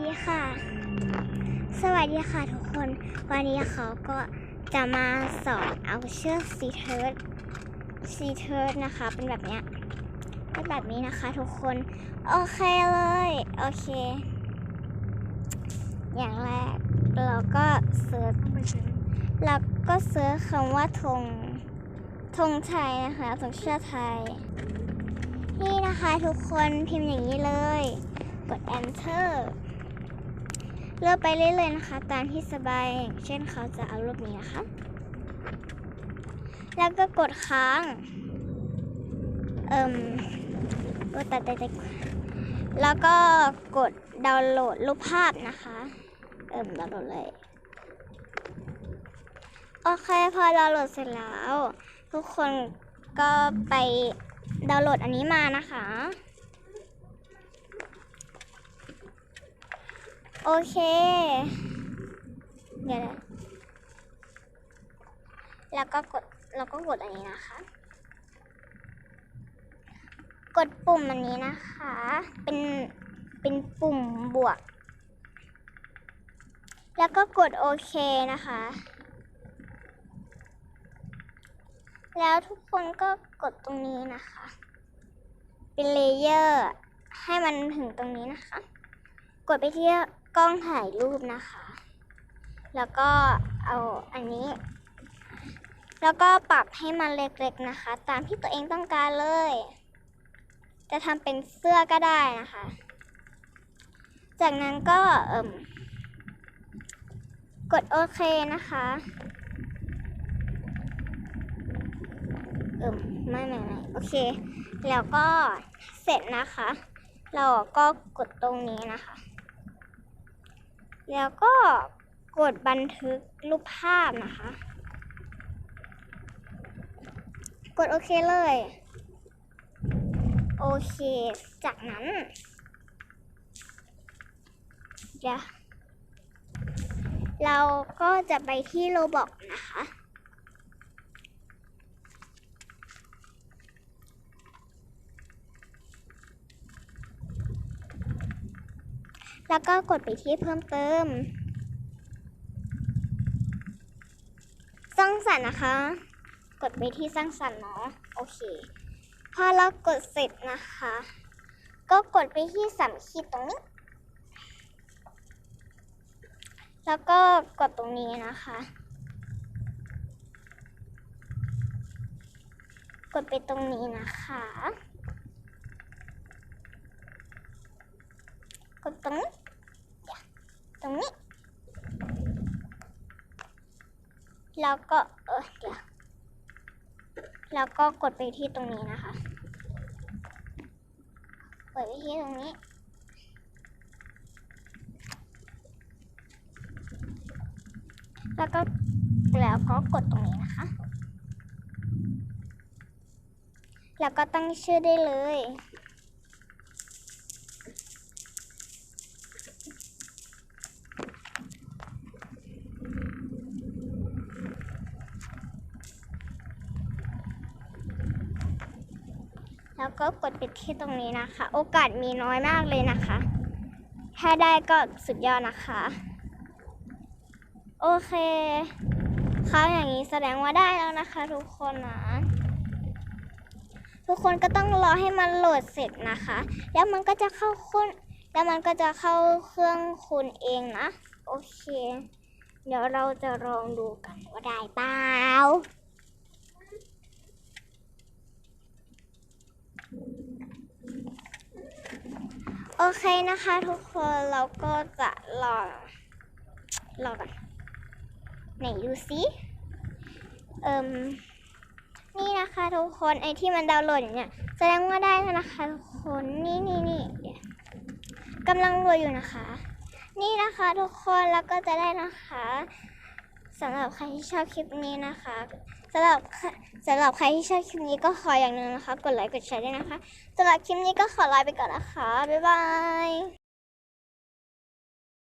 ดีค่ะ สวัสดีค่ะทุกคน วันนี้เขาก็จะมาสอนเอาเชือกซีเทิร์ดซีเทิร์ดนะคะ เป็นแบบเนี้ยเป็นแบบนี้นะคะทุกคน โอเคเลย โอเค อย่างแรกเราก็เซิร์ชเราก็เซิร์ชคำว่าธงธงไทยนะคะธงชาติไทย นี่นะคะทุกคนพิมพ์อย่างนี้เลย กด enter เลือกไปเรื่อยๆนะคะ ตามที่สบายอย่างเช่นเขาจะเอารูปนี้นะคะ แล้วก็กดค้าง เอิ่มกดตัดแต่แล้วก็กดดาวน์โหลดรูปภาพนะคะ เอิ่มดาวน์โหลดเลยโอเคพอดาวน์โหลดเสร็จแล้ว ทุกคนก็ไปดาวน์โหลดอันนี้มานะคะ โอเค เดี๋ยวนะแล้วก็กดแล้วก็กดอันนี้นะคะ กดปุ่มอันนี้นะคะ เป็นเป็นปุ่มบวก แล้วก็กดโอเคนะคะ แล้วทุกคนก็กดตรงนี้นะคะ เป็นเลเยอร์ให้มันถึงตรงนี้นะคะ กดไปที่ กล้องถ่ายรูปนะคะ แล้วก็เอาอันนี้ แล้วก็ปรับให้มันเล็กๆนะคะ ตามที่ตัวเองต้องการเลย จะทำเป็นเสื้อก็ได้นะคะ จากนั้นก็เอ่มกดโอเคนะคะเอ่มไม่ไม่ไม่โอเค แล้วก็เสร็จนะคะ เราก็กดตรงนี้นะคะ แล้วก็กดบันทึกรูปภาพนะคะ กดโอเคเลย โอเค จากนั้นเดี๋ยวเราก็จะไปที่โลบอกนะคะ แล้วก็กดไปที่เพิ่มเติมสร้างสรรค์นะคะ กดไปที่สร้างสรรค์เนาะโอเค พอเรากดเสร็จนะคะ ก็กดไปที่สามขีดตรงนี้ แล้วก็กดตรงนี้นะคะ กดไปตรงนี้นะคะกดตรงนี้ ตรงนี้ แล้วก็เออเดี๋ยวแล้วก็กดไปที่ตรงนี้นะคะ กดไปที่ตรงนี้ แล้วก็แล้วก็กดตรงนี้นะคะ แล้วก็ตั้งชื่อได้เลย แล้วก็กดไปที่ตรงนี้นะคะ โอกาสมีน้อยมากเลยนะคะ ถ้าได้ก็สุดยอดนะคะ โอเคเขาอย่างนี้แสดงว่าได้แล้วนะคะ ทุกคนนะ ทุกคนก็ต้องรอให้มันโหลดเสร็จนะคะ แล้วมันก็จะเข้าคุณแล้วมันก็จะเข้าเครื่องคุณเองนะ โอเค เดี๋ยวเราจะลองดูกันว่าได้เปล่า โอเคนะคะทุกคนเราก็จะรอรอกันไหนดูซิเอิมนี่นะคะทุกคนไอที่มันดาวน์โหลดอยู่เนี่ยแสดงว่าได้แล้วนะคะทุกคนนี่นี่นี่กำลังโหลดอยู่นะคะ นี่นะคะทุกคนแล้วก็จะได้นะคะสำหรับใครที่ชอบคลิปนี้นะคะ สำหรับสำหรับใครที่ชอบคลิปนี้ก็ขออย่างหนึ่งนะคะ กดไลค์กดแชร์ด้วยนะคะสำหรับคลิปนี้ก็ขอลาไปก่อนนะคะ บ๊ายบาย